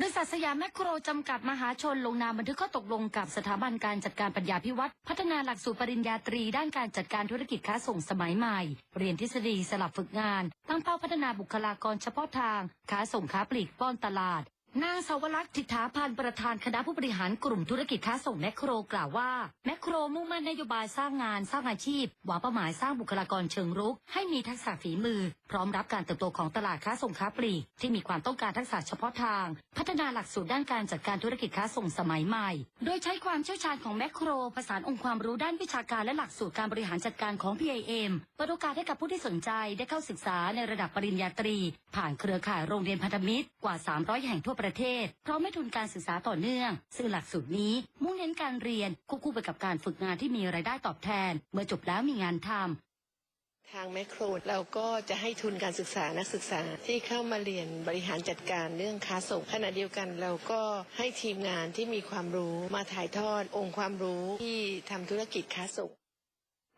บริษัทสยามแมคโครจำกัดมหาชนลงนามบันทึกข้อตกลงกับสถาบันการจัดการปัญญาพิวัตรพัฒนาหลักสูตรปริญญาตรี ด้านการจัดการธุรกิจค้าส่งสมัยใหม่ เรียนทฤษฎีสลับฝึกงาน ตั้งเป้าพัฒนาบุคลากรเฉพาะทาง ค้าส่งค้าปลีกป้อนตลาด นางสาวรักษ์ทิถาพันธ์ประธานคณะผู้บริหารกลุ่มธุรกิจค้าส่งแมคโครกล่าวว่า แมคโครมุ่งมั่นนโยบายสร้างงานสร้างอาชีพหวังเป้าหมายสร้างบุคลากรเชิงรุก ให้มีทักษะฝีมือ พร้อมรับการเติบโตของตลาดค้าส่งค้าปลีกที่มีความต้องการทักษะเฉพาะทาง พัฒนาหลักสูตรด้านการจัดการธุรกิจค้าส่งสมัยใหม่ โดยใช้ความเชี่ยวชาญของแมคโครผสานองค์ความรู้ด้านวิชาการและหลักสูตรการบริหารจัดการของ PIM เปิดโอกาสให้กับผู้ที่สนใจได้เข้าศึกษาในระดับปริญญาตรี ผ่านเครือข่ายโรงเรียนพันธมิตรกว่า 300 แห่งทั่วประเทศ พร้อมให้ทุนการศึกษาต่อเนื่อง ซึ่งหลักสูตรนี้มุ่งเน้นการเรียนควบคู่ไปกับการฝึกงานที่มีรายได้ตอบแทน เมื่อจบแล้วมีงานทำทางแมคโครเราก็จะให้ทุนการศึกษานักศึกษาที่เข้ามาเรียนบริหารจัดการเรื่องค้าส่งขณะเดียวกันเราก็ให้ทีมงานที่มีความรู้มาถ่ายทอดองค์ความรู้ที่ทำธุรกิจค้าส่ง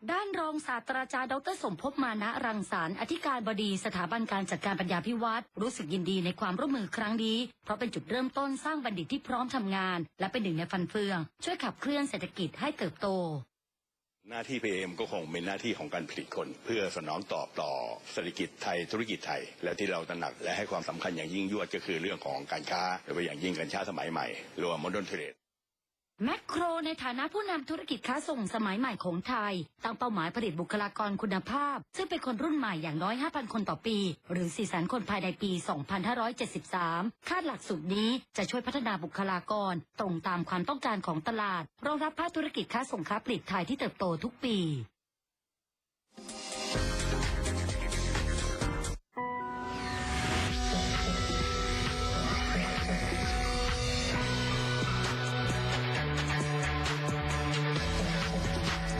ด้านรองศาสตราจารย์ดรสมภพมานะรังสรรค์อธิการบดีสถาบันการจัดการปัญญาพิวัตรรู้สึกยินดีในความร่วมมือครั้งนี้ เพราะเป็นจุดเริ่มต้นสร้างบัณฑิตที่พร้อมทำงาน และเป็นหนึ่งในฟันเฟือง ช่วยขับเคลื่อนเศรษฐกิจให้เติบโต หน้าที่ PM ก็คงเป็นหน้าที่ของการผลิตคน เพื่อสนองตอบต่อเศรษฐกิจไทยธุรกิจไทย และที่เราตระหนักและให้ความสำคัญอย่างยิ่งยวดก็คือเรื่องของการค้าโดยเฉพาะอย่างยิ่งการค้าสมัยใหม่รว่า modern trade แมคโครในฐานะผู้นำธุรกิจค้าส่งสมัยใหม่ของไทย ตั้งเป้าหมายผลิตบุคลากรคุณภาพ ซึ่งเป็นคนรุ่นใหม่อย่างน้อย 5,000 คนต่อปี หรือ 400,000คนภายในปี 2573 คาดหลักสูตรนี้จะช่วยพัฒนาบุคลากร ตรงตามความต้องการของตลาด รองรับภาคธุรกิจค้าส่งค้าปลีกไทยที่เติบโตทุกปี